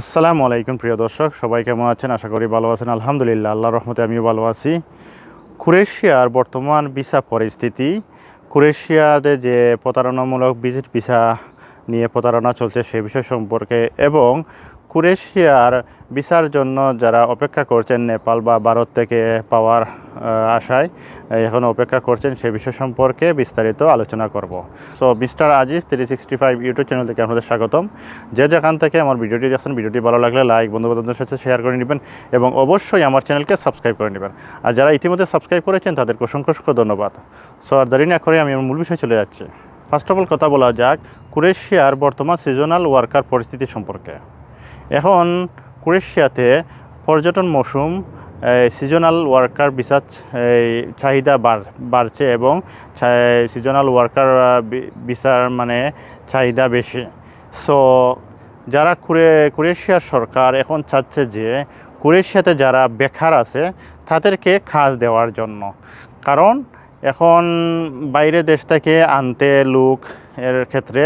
আসসালামু আলাইকুম প্রিয় দর্শক, সবাই কেমন আছেন? আশা করি ভালো আছেন। আলহামদুলিল্লাহ আল্লাহর রহমতে আমিও ভালো আছি। ক্রোয়েশিয়ার বর্তমান ভিসা পরিস্থিতি ক্রোয়েশিয়াতে যে প্রতারণামূলক ভিজিট ভিসা নিয়ে প্রতারণা চলছে সে বিষয় সম্পর্কে এবং ক্রোয়েশিয়ার ভিসার জন্য যারা অপেক্ষা করছেন নেপাল বা ভারত থেকে পাওয়ার আশায় এখন অপেক্ষা করছেন সে বিষয় সম্পর্কে বিস্তারিত আলোচনা করব। So mister Aziz three sixty five YouTube channel থেকে আপনাদের স্বাগতম। যে যেখান থেকে আমার ভিডিওটি দেখছেন, ভিডিওটি ভালো লাগলে লাইক বন্ধু বান্ধবদের সাথে শেয়ার করে নেবেন এবং অবশ্যই আমার চ্যানেলকে সাবস্ক্রাইব করে নেবেন। আর যারা ইতিমধ্যে সাবস্ক্রাইব করেছেন, তাদেরকে অসংখ্য অসংখ্য ধন্যবাদ। সো আর দেরি না করে আমি আমার মূল বিষয়ে চলে যাচ্ছি। ফার্স্ট অফ অল কথা বলা যাক, ক্রোয়েশিয়ার বর্তমান সিজনাল ওয়ার্কার পরিস্থিতি সম্পর্কে। এখন ক্রোয়েশিয়াতে পর্যটন মৌসুম সিজনাল ওয়ার্কার এই চাহিদা বাড়- বাড়ছে এবং সিজনাল ওয়ার্কার বিচার মানে চাহিদা বেশি। সো যারা ক্রোয়ে ক্রোয়েশিয়ার সরকার এখন চাচ্ছে যে ক্রোয়েশিয়াতে যারা বেকার আছে, তাদেরকে কাজ দেওয়ার জন্য। কারণ এখন বাইরে দেশ থেকে আনতে লোক এর ক্ষেত্রে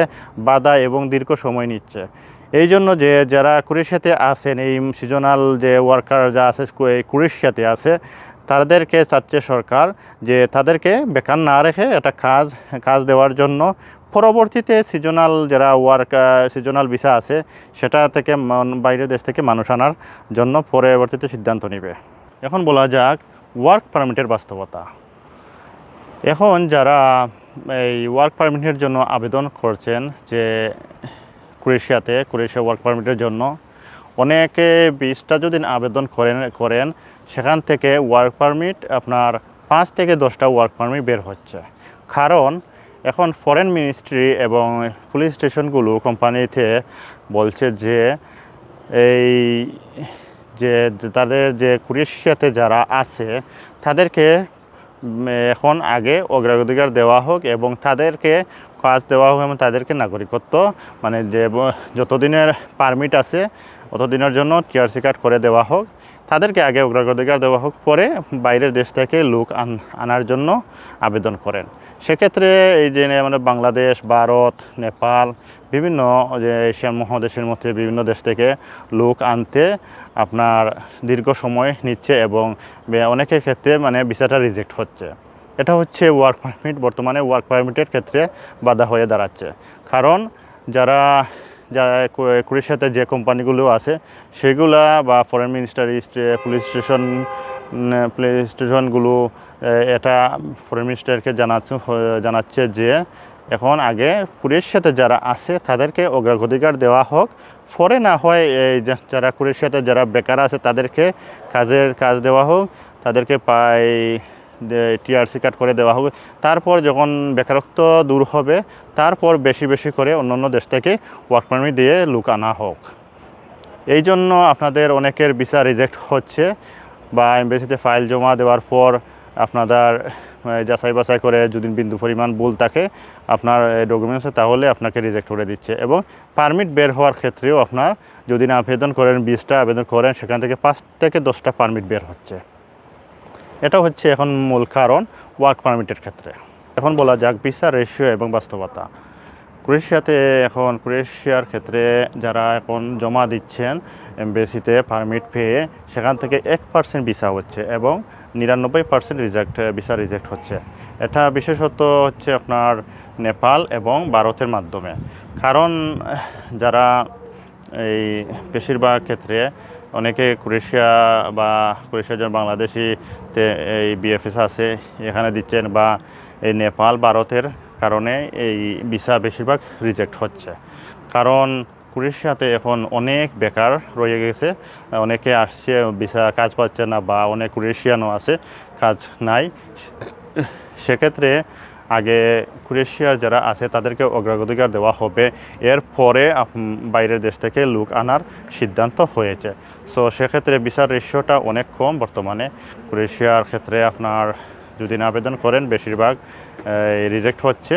বাধা এবং দীর্ঘ সময় নিচ্ছে। এই জন্য যে যারা ক্রোয়েশিয়াতে আছেন, এই সিজনাল যে ওয়ার্কার যা আছে এই ক্রোয়েশিয়াতে আছে, তাদেরকে চাচ্ছে সরকার যে তাদেরকে বেকার না রেখে একটা কাজ কাজ দেওয়ার জন্য পরবর্তীতে সিজনাল যারা ওয়ার্ক সিজনাল ভিসা আছে, সেটা থেকে বাইরের দেশ থেকে মানুষ আনার জন্য পরবর্তীতে সিদ্ধান্ত নেবে। এখন বলা যাক ওয়ার্ক পারমিটের বাস্তবতা। এখন যারা এই ওয়ার্ক পারমিটের জন্য আবেদন করছেন যে ক্রোয়েশিয়াতে, ক্রোয়েশিয়া ওয়ার্ক পারমিটের জন্য অনেকে বিশটা যদি আবেদন করেন করেন, সেখান থেকে ওয়ার্ক পারমিট আপনার পাঁচ থেকে দশটা ওয়ার্ক পারমিট বের হচ্ছে। কারণ এখন ফরেন মিনিস্ট্রি এবং পুলিশ স্টেশনগুলো কোম্পানিতে বলছে যে এই যে তাদের যে ক্রোয়েশিয়াতে যারা আছে, তাদেরকে এখন আগে অগ্রাধিকার দেওয়া হোক এবং তাদেরকে কাজ দেওয়া হোক এবং তাদেরকে নাগরিকত্ব মানে যে যতদিনের পারমিট আছে, অতদিনের জন্য টিআরসি কার্ড করে দেওয়া হোক। তাদেরকে আগে অগ্রাধিকার দেওয়া হোক, পরে বাইরের দেশ থেকে লোক আনার জন্য আবেদন করেন। সেক্ষেত্রে এই যে মানে বাংলাদেশ, ভারত, নেপাল, বিভিন্ন যে এশিয়ান মহাদেশের মধ্যে বিভিন্ন দেশ থেকে লোক আনতে আপনার দীর্ঘ সময় নিচ্ছে এবং অনেকের ক্ষেত্রে মানে ভিসাটা রিজেক্ট হচ্ছে। এটা হচ্ছে ওয়ার্ক পারমিট বর্তমানে ওয়ার্ক পারমিটের ক্ষেত্রে বাধা হয়ে দাঁড়াচ্ছে। কারণ যারা, যা ক্রো- ক্রোয়েশিয়াতে যে কোম্পানিগুলো আছে, সেগুলা বা foreign ministry police station police স্টেশনগুলো এটা ফরেন মিনিস্টারকে জানাচ্ছে জানাচ্ছে যে এখন আগে ক্রোয়েশিয়াতে যারা আছে তাদেরকে অগ্রাধিকার দেওয়া হোক। পরে না হয় এই যারা যারা সাথে যারা বেকার আছে তাদেরকে কাজের কাজ দেওয়া হোক, তাদেরকে পাই টিআরসি কার্ড করে দেওয়া হোক। তারপর যখন বেকারত্ব দূর হবে, তারপর বেশি বেশি করে অন্যান্য দেশ থেকে ওয়ার্ক পারমিট দিয়ে লোক আনা হোক। এই জন্য আপনাদের অনেকের ভিসা রিজেক্ট হচ্ছে। বা এমবেসিতে ফাইল জমা দেওয়ার পর আপনাদের যাচাই বাছাই করে যদি বিন্দু পরিমাণ ভুল থাকে আপনার ডকুমেন্টসে তাহলে আপনাকে রিজেক্ট করে দিচ্ছে এবং পারমিট বের হওয়ার ক্ষেত্রেও আপনার যদি না আবেদন করেন, বিশটা আবেদন করেন, সেখান থেকে পাঁচ থেকে দশটা পারমিট বের হচ্ছে। এটা হচ্ছে এখন মূল কারণ ওয়ার্ক পারমিটের ক্ষেত্রে। এখন বলা যাক ভিসা রেশিও এবং বাস্তবতা। ক্রোয়েশিয়াতে এখন ক্রোয়েশিয়ার ক্ষেত্রে যারা এখন জমা দিচ্ছেন এমবেসিতে পারমিট পেয়ে, সেখান থেকে এক পার্সেন্ট ভিসা হচ্ছে এবং নিরানব্বই পার্সেন্ট রিজেক্ট ভিসা রিজেক্ট হচ্ছে। এটা বিশেষত হচ্ছে আপনার নেপাল এবং ভারতের মাধ্যমে। কারণ, যারা এই বেশিরভাগ ক্ষেত্রে অনেকে ক্রোয়েশিয়া বা ক্রোয়েশিয়া যারা বাংলাদেশিতে এই বিএফএস আছে, এখানে দিচ্ছেন বা এই নেপাল, ভারতের কারণে এই ভিসা বেশিরভাগ রিজেক্ট হচ্ছে। কারণ ক্রোয়েশিয়াতে এখন অনেক বেকার রয়ে গেছে, অনেকে আসছে, ভিসা কাজ পাচ্ছে না বা অনেক ক্রোয়েশিয়ানও আছে, কাজ নাই। সেক্ষেত্রে আগে ক্রোয়েশিয়ার যারা আছে তাদেরকে অগ্রাধিকার দেওয়া হবে। এর পরে বাইরের দেশ থেকে লোক আনার সিদ্ধান্ত হয়েছে। সো সেক্ষেত্রে ভিসার রেশিওটা অনেক কম বর্তমানে। ক্রোয়েশিয়ার ক্ষেত্রে আপনার যদি না আবেদন করেন, বেশিরভাগ রিজেক্ট হচ্ছে।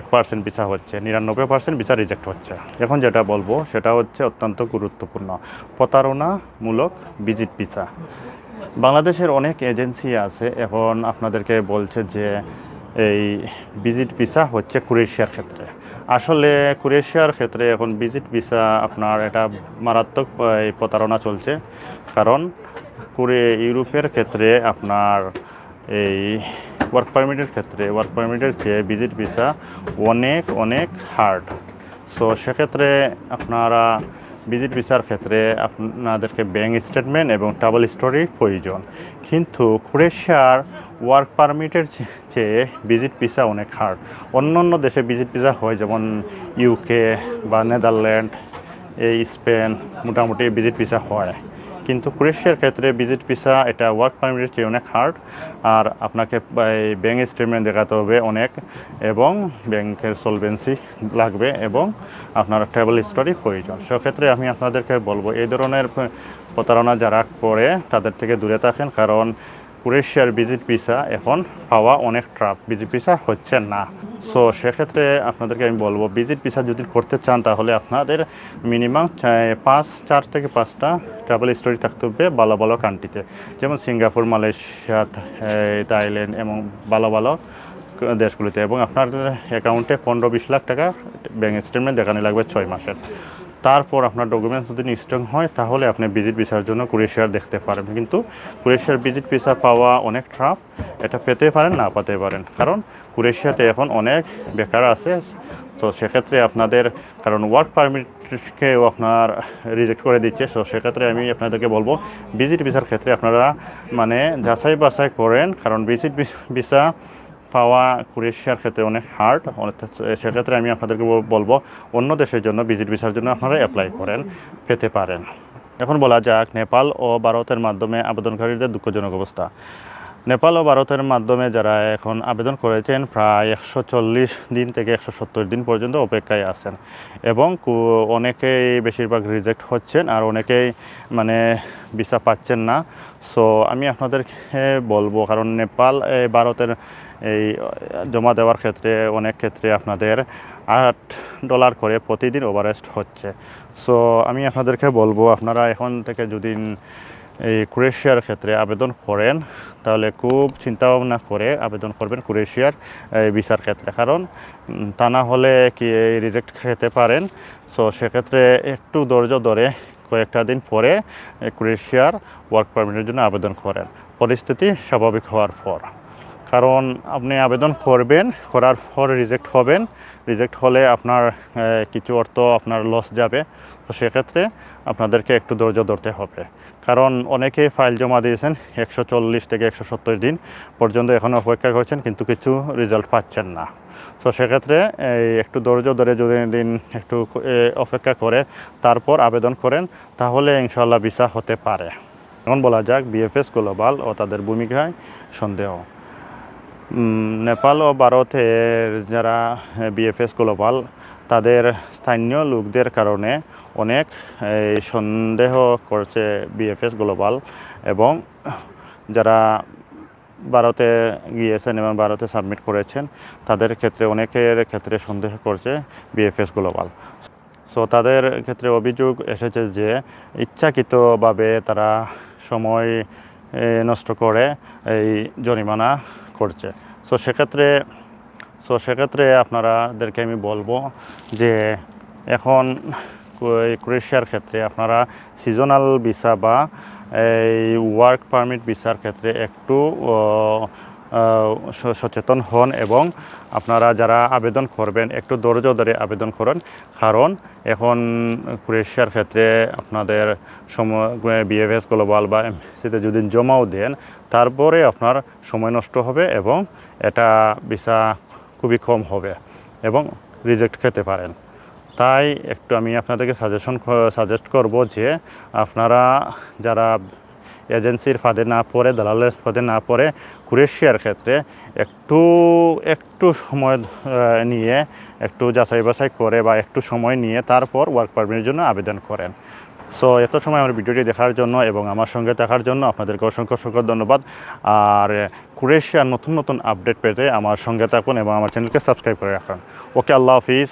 এক পার্সেন্ট ভিসা হচ্ছে, নিরানব্বই পার্সেন্ট ভিসা রিজেক্ট হচ্ছে। এখন যেটা বলব, সেটা হচ্ছে অত্যন্ত গুরুত্বপূর্ণ, প্রতারণামূলক ভিজিট ভিসা বাংলাদেশের অনেক এজেন্সি আছে, এখন আপনাদেরকে বলছে যে এই ভিজিট ভিসা হচ্ছে ক্রোয়েশিয়ার ক্ষেত্রে। আসলে ক্রোয়েশিয়ার ক্ষেত্রে এখন ভিজিট ভিসা আপনার এটা মারাত্মক প্রতারণা চলছে। কারণ, কুরে ইউরোপের ক্ষেত্রে আপনার এই ওয়ার্ক পারমিটের ক্ষেত্রে ওয়ার্ক পারমিটের চেয়ে ভিজিট ভিসা অনেক অনেক হার্ড সো সেক্ষেত্রে আপনারা ভিজিট ভিসার ক্ষেত্রে আপনাদেরকে ব্যাঙ্ক স্টেটমেন্ট এবং ট্রাভেল স্টোরির প্রয়োজন। কিন্তু ক্রোয়েশিয়ার ওয়ার্ক পারমিটের চেয়ে ভিজিট ভিসা অনেক হার্ড অন্য অন্য দেশে ভিজিট ভিসা হয়, যেমন ইউকে বা নেদারল্যান্ড এই স্পেন মোটামুটি ভিজিট ভিসা হয়। কিন্তু ক্রোয়েশিয়ার ক্ষেত্রে ভিজিট ভিসা এটা ওয়ার্ক পারমিটের চেয়ে অনেক হার্ড আর আপনাকে ব্যাঙ্ক স্টেটমেন্ট দেখাতে হবে অনেক, এবং ব্যাংকের সলভেন্সি লাগবে এবং আপনার ট্রাভেল হিস্টোরি প্রয়োজন। সেক্ষেত্রে আমি আপনাদেরকে বলব, এই ধরনের প্রতারণা যারা করে, তাদের থেকে দূরে থাকেন, কারণ ক্রোয়েশিয়ার ভিজিট ভিসা এখন পাওয়া অনেক ট্রাপ ভিজিট ভিসা হচ্ছে না। সো সেক্ষেত্রে আপনাদেরকে আমি বলব ভিজিট ভিসা যদি করতে চান, তাহলে আপনাদের মিনিমাম পাঁচ, চার থেকে পাঁচটা ট্রাভেল স্টোরি থাকতে হবে ভালো ভালো কান্ট্রিতে যেমন সিঙ্গাপুর, মালয়েশিয়া থাইল্যান্ড এবং ভালো ভালো দেশগুলিতে। এবং আপনাদের অ্যাকাউন্টে পনেরো, বিশ লাখ টাকা ব্যাঙ্ক স্টেটমেন্ট দেখানো লাগবে ছয় মাসের। তারপর আপনার ডকুমেন্টস যদি স্ট্রং হয়, তাহলে আপনি ভিজিট ভিসার জন্য ক্রোয়েশিয়ার দেখতে পারেন কিন্তু ক্রোয়েশিয়ার ভিজিট ভিসা পাওয়া অনেক ট্রাফ এটা পেতে পারেন, না পেতে পারেন। কারণ ক্রোয়েশিয়াতে এখন অনেক বেকার আছে। তো সেক্ষেত্রে আপনাদের, কারণ ওয়ার্ক পারমিটকেও আপনার রিজেক্ট করে দিচ্ছে। তো সেক্ষেত্রে আমি আপনাদেরকে বলব ভিজিট ভিসার ক্ষেত্রে আপনারা মানে যাচাই বাছাই করেন। কারণ ভিজিট ভিসা পাওয়া ক্রোয়েশিয়ার ক্ষেত্রে অনেক হার্ড সেক্ষেত্রে আমি আপনাদেরকে বলব, অন্য দেশের জন্য ভিজিট ভিসার জন্য আপনারা অ্যাপ্লাই করেন, পেতে পারেন। এখন বলা যাক, নেপাল ও ভারতের মাধ্যমে আবেদনকারীদের দুঃখজনক অবস্থা। নেপাল ও ভারতের মাধ্যমে যারা এখন আবেদন করেছেন, প্রায় একশো চল্লিশ দিন থেকে একশো সত্তর দিন পর্যন্ত অপেক্ষায় আছেন। এবং অনেকেই বেশিরভাগ রিজেক্ট হচ্ছেন আর অনেকেই মানে ভিসা পাচ্ছেন না। সো আমি আপনাদেরকে বলব, কারণ নেপাল ভারতের এই, জমা দেওয়ার ক্ষেত্রে, অনেক ক্ষেত্রে আপনাদের আট ডলার করে প্রতিদিন ওভারেস্ট হচ্ছে। সো আমি আপনাদেরকে বলব, আপনারা এখন থেকে যদি এই ক্রোয়েশিয়ার ক্ষেত্রে আবেদন করেন, তাহলে খুব চিন্তাভাবনা করে আবেদন করবেন ক্রোয়েশিয়ার, এই ভিসার ক্ষেত্রে। কারণ তা না হলে কি রিজেক্ট খেতে পারেন? সো সেক্ষেত্রে একটু ধৈর্য ধরে কয়েকটা দিন পরে ক্রোয়েশিয়ার ওয়ার্ক পারমিটের জন্য আবেদন করেন। পরিস্থিতি স্বাভাবিক হওয়ার পর। কারণ আপনি আবেদন করবেন, করার পর রিজেক্ট হবেন। রিজেক্ট হলে আপনার কিছু অর্থ আপনার লস যাবে। তো সেক্ষেত্রে আপনাদেরকে একটু ধৈর্য ধরতে হবে। কারণ অনেকেই ফাইল জমা দিয়েছেন একশো চল্লিশ থেকে একশো সত্তর দিন পর্যন্ত এখন অপেক্ষা করছেন, কিন্তু কিছু রেজাল্ট পাচ্ছেন না। তো সেক্ষেত্রে একটু ধৈর্য ধরে যদি দিন একটু অপেক্ষা করে তারপর আবেদন করেন, তাহলে ইনশাল্লাহ ভিসা হতে পারে। এখন বলা যাক বিএফএস গ্লোবাল ও তাদের ভূমিকায় সন্দেহ। নেপাল ও ভারতের যারা বিএফএস গ্লোবাল তাদের স্থানীয় লোকদের কারণে অনেক সন্দেহ করছে বিএফএস গ্লোবাল এবং যারা ভারতে গিয়েছেন এবং ভারতে সাবমিট করেছেন, তাদের ক্ষেত্রে, অনেকের ক্ষেত্রে সন্দেহ করছে বিএফএস গ্লোবাল সো তাদের ক্ষেত্রে অভিযোগ এসেছে যে, ইচ্ছাকৃতভাবে তারা সময় নষ্ট করে এই জরিমানা করছে। সো সেক্ষেত্রে সো সেক্ষেত্রে আপনারাদেরকে আমি বলব যে, এখন ক্রোয়েশিয়ার ক্ষেত্রে আপনারা সিজনাল ভিসা বা এই ওয়ার্ক পারমিট ভিসার ক্ষেত্রে একটু সচেতন হন এবং আপনারা যারা আবেদন করবেন, একটু ধৈর্য ধরে আবেদন করুন। কারণ এখন ক্রোয়েশিয়ার ক্ষেত্রে আপনাদের সময় বিএফএস গ্লোবাল বা এমসিতে যদি জমাও দেন, তারপরে আপনার সময় নষ্ট হবে এবং এটা ভিসা খুবই কম হবে এবং রিজেক্ট খেতে পারেন। তাই একটু আমি আপনাদেরকে সাজেশন সাজেস্ট করব যে আপনারা যারা এজেন্সির ফাঁদে না পড়ে, দালালের ফাঁদে না পড়ে ক্রোয়েশিয়ার ক্ষেত্রে একটু একটু সময় নিয়ে একটু যাচাই বাছাই করে বা একটু সময় নিয়ে তারপর ওয়ার্ক পারমিটের জন্য আবেদন করেন। সো এত সময় আমার ভিডিওটি দেখার জন্য এবং আমার সঙ্গে দেখার জন্য আপনাদেরকে অসংখ্য অসংখ্য ধন্যবাদ। আর ক্রোয়েশিয়ার নতুন নতুন আপডেট পেতে আমার সঙ্গে থাকুন এবং আমার চ্যানেলকে সাবস্ক্রাইব করে রাখুন। ওকে আল্লাহ হাফিজ।